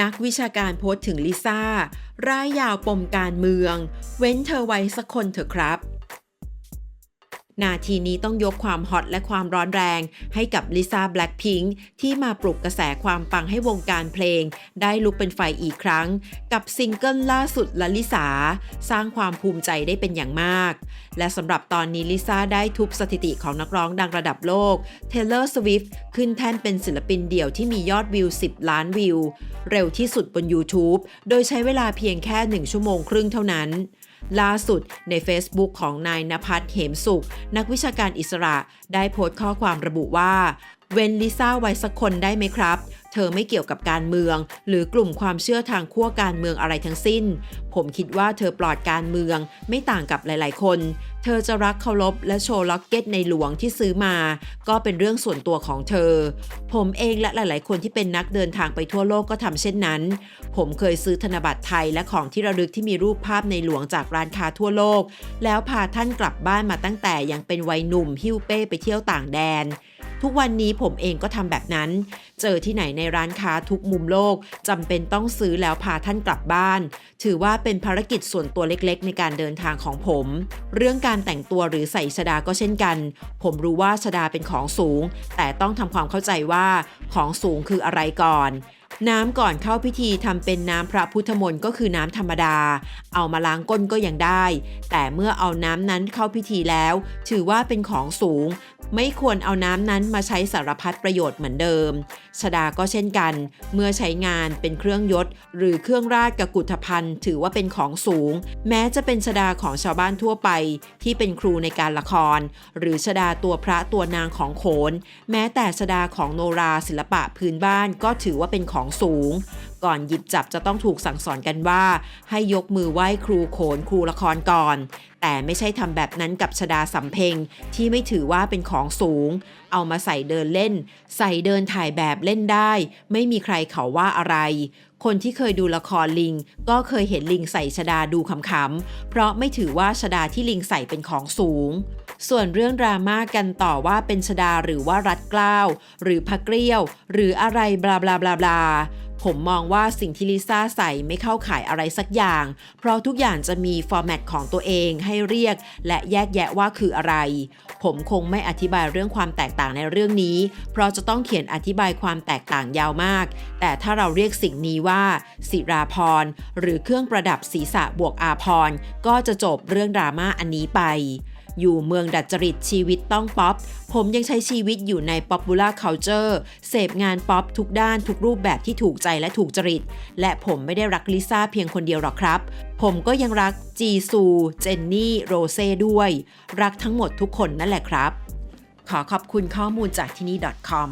นักวิชาการโพสต์ถึงลิซ่า ร่ายยาวปมการเมือง เว้นเธอไว้สักคนเถอะครับ นาทีนี้ต้องยกความฮอตและความร้อนแรง ให้กับลิซ่าแบล็ p พิงที่มาปลุกกระแสความปังให้วงการเพลง ได้ลุกเป็นไฟอีกครั้ง กับซิงเกิลล่าสุดละลิสาสร้างความภูมิใจได้เป็นอย่างมาก และสำหรับตอนนี้ลิซ่าได้ทุบสถิติของนักร้องดังระดับโลก Taylor Swift ขึ้นแท่นเป็นศิลปินเดี่ยวที่มียอดวิว 10 ล้านวิว เร็วที่สุดบน YouTube โดยใช้เวลาเพียงแค่ 1 ชั่วโมงครึ่งเท่านั้น ล่าสุดใน Facebook ของนายนภัสเหมสุข นักวิชาการอิสระได้โพสต์ข้อความระบุว่า เว้นลิซ่าไว้สักคนได้ไหมครับ เธอไม่เกี่ยวกับการเมือง หรือกลุ่มความเชื่อทางขั้วการเมืองอะไรทั้งสิ้น ผมคิดว่าเธอปลอดการเมือง ไม่ต่างกับหลาย ๆ คน เธอจะรักเคารพและโชว์ล็อกเก็ตในหลวงที่ซื้อมา ก็เป็นเรื่องส่วนตัวของเธอ ผมเองและหลาย ๆ คนที่เป็นนักเดินทางไปทั่วโลกก็ทำเช่นนั้น ผมเคยซื้อธนบัตรไทยและของที่ระลึกที่มีรูปภาพในหลวงจากร้านค้าทั่วโลก แล้วพาท่านกลับบ้านมาตั้งแต่ยังเป็นวัยหนุ่มหิ้วเป้ไปเที่ยวต่างแดน ทุกวันนี้ผมเองก็ทำแบบนั้น เจอที่ไหนในร้านค้าทุกมุมโลกจำเป็นต้องซื้อแล้วพาท่านกลับบ้าน ถือว่าเป็นภารกิจส่วนตัวเล็กๆ ในการเดินทางของผม เรื่องการแต่งตัวหรือใส่ชดาก็เช่นกัน ผมรู้ว่าชดาเป็นของสูง แต่ต้องทำความเข้าใจว่าของสูงคืออะไรก่อนน้ำก่อนเข้าพิธีทำเป็นน้ำพระพุทธมนต์ก็คือน้ำธรรมดา เอามาล้างก้นก็ยังได้ แต่เมื่อเอาน้ำนั้นเข้าพิธีแล้ว ถือว่าเป็นของสูง ไม่ควรเอาน้ำนั้นมาใช้สารพัดประโยชน์เหมือนเดิม ชดาก็เช่นกัน เมื่อใช้งานเป็นเครื่องยศ หรือเครื่องราชกกุฏภัณฑ์ถือว่าเป็นของสูง แม้จะเป็นชดาของชาวบ้านทั่วไป ที่เป็นครูในการละคร หรือชดาตัวพระตัวนางของโขน แม้แต่ชดาของโนราศิลปะพื้นบ้านก็ถือว่าเป็นของสูง ก่อนหยิบจับจะต้องถูกสั่งสอนกันว่า ให้ยกมือไหว้ครูโขนครูละครก่อน แต่ไม่ใช่ทำแบบนั้นกับชดาสำเพ็งที่ไม่ถือว่าเป็นของสูง เอามาใส่เดินเล่น ใส่เดินถ่ายแบบเล่นได้ ไม่มีใครเขาว่าอะไรคนที่เคยดูละครลิง ก็เคยเห็นลิงใส่ชดาดูขำๆ เพราะไม่ถือว่าชดาที่ลิงใส่เป็นของสูง ส่วนเรื่องดราม่ากันต่อว่าเป็นชดาหรือว่ารัดเกล้าว หรือพักเกลี้ยว หรืออะไรบลาบลาบลาบลา ผมมองว่าสิ่งที่ลิซ่าใส่ไม่เข้าข่ายอะไรสักอย่าง เพราะทุกอย่างจะมีฟอร์แมตของตัวเองให้เรียก และแยกแยะว่าคืออะไร ผมคงไม่อธิบายเรื่องความแตกต่างในเรื่องนี้ เพราะจะต้องเขียนอธิบายความแตกต่างยาวมาก แต่ถ้าเราเรียกสิ่งนี้ว่า ศิราพรหรือเครื่องประดับศีรษะบวกอาพรก็จะจบเรื่องดราม่าอันนี้ไป อยู่เมืองดัดจริตชีวิตต้องป๊อป ผมยังใช้ชีวิตอยู่ใน popular culture เสพงานป๊อปทุกด้านทุกรูปแบบที่ถูกใจและถูกจริต และผมไม่ได้รักลิซ่าเพียงคนเดียวหรอกครับ ผมก็ยังรักจีซู เจนนี่ โรเซ่ด้วย รักทั้งหมดทุกคนนั่นแหละครับ ขอขอบคุณข้อมูลจากที่นี่ .com